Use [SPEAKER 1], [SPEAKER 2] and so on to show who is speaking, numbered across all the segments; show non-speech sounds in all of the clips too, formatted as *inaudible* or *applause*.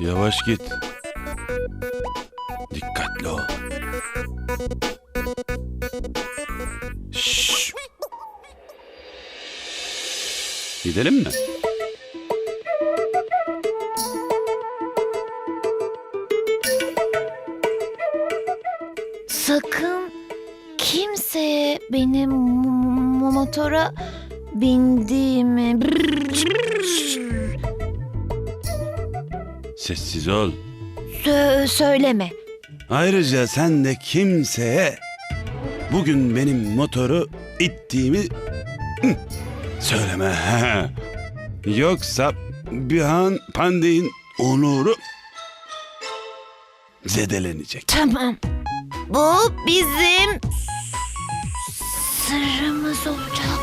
[SPEAKER 1] Yavaş git. Dikkatli ol. Şşş. Gidelim mi?
[SPEAKER 2] Sakın kimseye benim m- motora bindiğimi
[SPEAKER 1] Sessiz ol.
[SPEAKER 2] sö- söyleme.
[SPEAKER 1] Ayrıca sen de kimseye bugün benim motoru ittiğimi söyleme. *laughs* Yoksa bir an Pandey'in onuru zedelenecek.
[SPEAKER 2] Tamam. Bu bizim sırrımız olacak.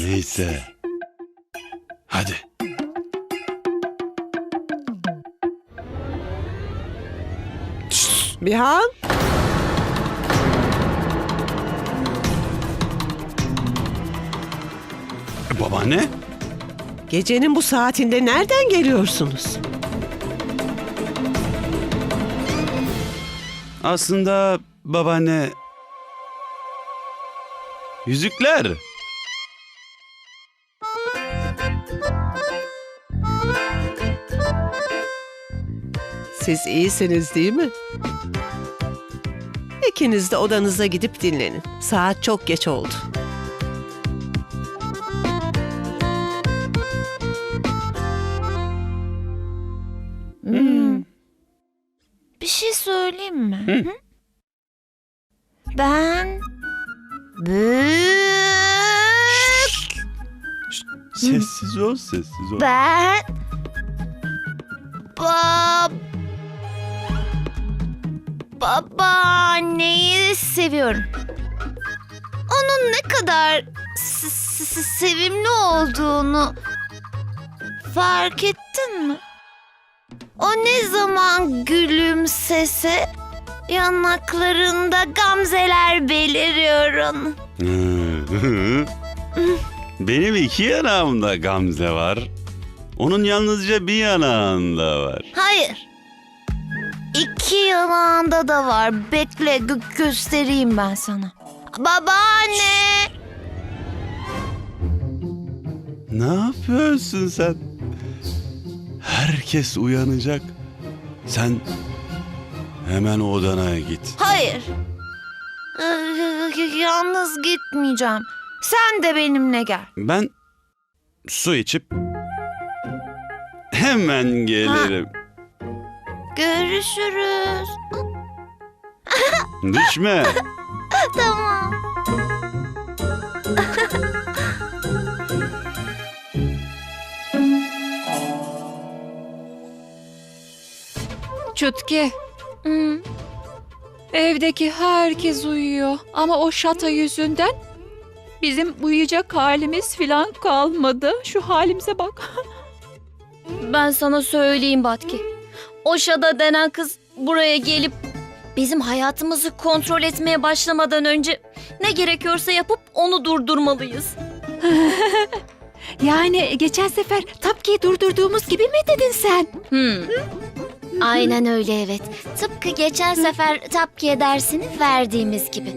[SPEAKER 1] Neyse. Hadi.
[SPEAKER 3] Bihan,
[SPEAKER 1] Babaanne?
[SPEAKER 3] gecenin bu saatinde nereden geliyorsunuz?
[SPEAKER 1] Aslında babaanne... Yüzükler.
[SPEAKER 3] Siz iyisiniz değil mi? İkiniz de odanıza gidip dinlenin. Saat çok geç oldu.
[SPEAKER 2] Söyleyeyim mi?
[SPEAKER 1] Hı.
[SPEAKER 2] Hı? Ben büyük
[SPEAKER 1] Sessiz ol, sessiz ol.
[SPEAKER 2] ben bab babaanneyi seviyorum. Onun ne kadar sevimli olduğunu fark ettin mi? O ne zaman gülümsese yanaklarında gamzeler beliriyor onun. *laughs*
[SPEAKER 1] Benim iki yanağımda Gamze var. Onun yalnızca bir yanağında var.
[SPEAKER 2] Hayır. İki yanağında da var. Bekle gö- göstereyim ben sana. Babaanne.
[SPEAKER 1] Ne yapıyorsun sen? Herkes uyanacak. Sen hemen odana git.
[SPEAKER 2] Hayır. Ee, Yalnız gitmeyeceğim. Sen de benimle gel.
[SPEAKER 1] Ben su içip hemen gelirim.
[SPEAKER 2] Görüşürüz.
[SPEAKER 1] Düşme. *laughs*
[SPEAKER 2] Tamam.
[SPEAKER 4] Çutki,
[SPEAKER 2] Hı.
[SPEAKER 4] evdeki herkes uyuyor ama o şata yüzünden bizim uyuyacak halimiz filan kalmadı. Şu halimize bak. *laughs*
[SPEAKER 5] Ben sana söyleyeyim Batki. O Şada denen kız buraya gelip bizim hayatımızı kontrol etmeye başlamadan önce ne gerekiyorsa yapıp onu durdurmalıyız. *laughs*
[SPEAKER 4] Yani geçen sefer Tapki'yi durdurduğumuz gibi mi dedin sen?
[SPEAKER 5] Hmm. Aynen öyle evet. Tıpkı geçen sefer Tapkiye dersini verdiğimiz gibi.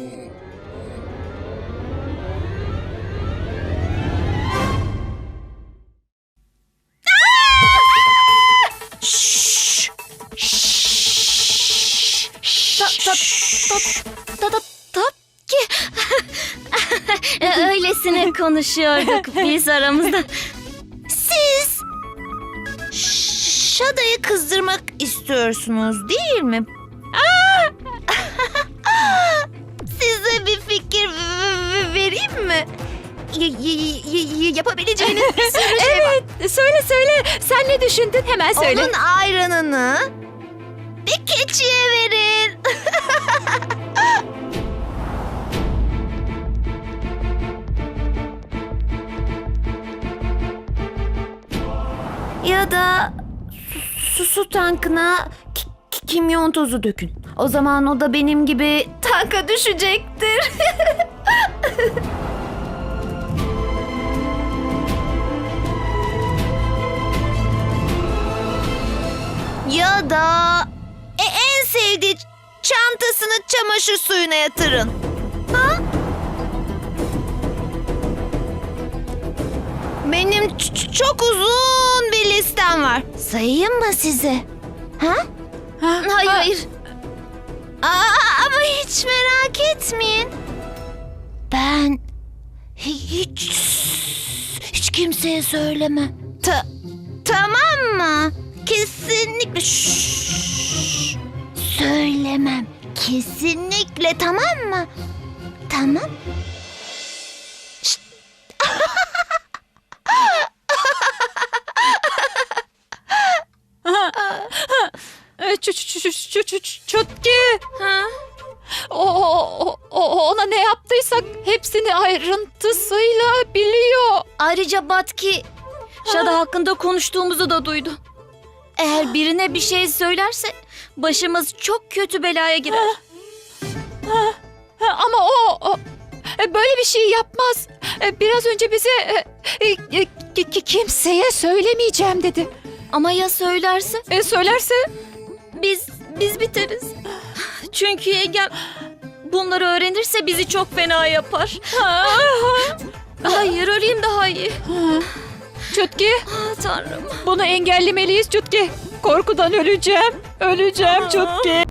[SPEAKER 5] Öylesine konuşuyorduk biz aramızda.
[SPEAKER 2] Şada'yı kızdırmak istiyorsunuz değil mi? *laughs* Size bir fikir vereyim mi? yapabileceğiniz bir sürü şey var.
[SPEAKER 4] Evet, söyle söyle. Sen ne düşündün? Hemen söyle.
[SPEAKER 2] Onun ayranını bir keçiye verin. *laughs* ya da su, tankına ki- ki- kimyon tozu dökün. O zaman o da benim gibi tanka düşecektir. *laughs* ya da e, en sevdiği çantasını çamaşır suyuna yatırın. Benim çok uzun bir listem var. Sayayım mı size? Ha? Hayır hayır. Aa, ama hiç merak etmeyin. Ben hiç hiç kimseye söylemem. Ta tamam mı? Kesinlikle Şşş. söylemem. Kesinlikle tamam mı? Tamam.
[SPEAKER 4] E, ç- ç- ç- ç- ç- ç- Çutki.
[SPEAKER 5] Ha?
[SPEAKER 4] O, o- ona ne yaptıysak hepsini ayrıntısıyla biliyor.
[SPEAKER 5] Ayrıca Batki Şada hakkında konuştuğumuzu da duydu. Eğer birine bir şey söylerse başımız çok kötü belaya girer.
[SPEAKER 4] Ha, Ama o, o e, böyle bir şey yapmaz. E, Biraz önce bize e, ki- ki- kimseye söylemeyeceğim dedi.
[SPEAKER 5] Ama ya söylerse?
[SPEAKER 4] E, söylerse
[SPEAKER 5] Biz biz biteriz. Çünkü yengem bunları öğrenirse bizi çok fena yapar. Hayır öleyim daha iyi.
[SPEAKER 4] Çutki
[SPEAKER 5] Ah, Tanrım.
[SPEAKER 4] bunu engellemeliyiz Çutki. Korkudan öleceğim. Öleceğim Çutki.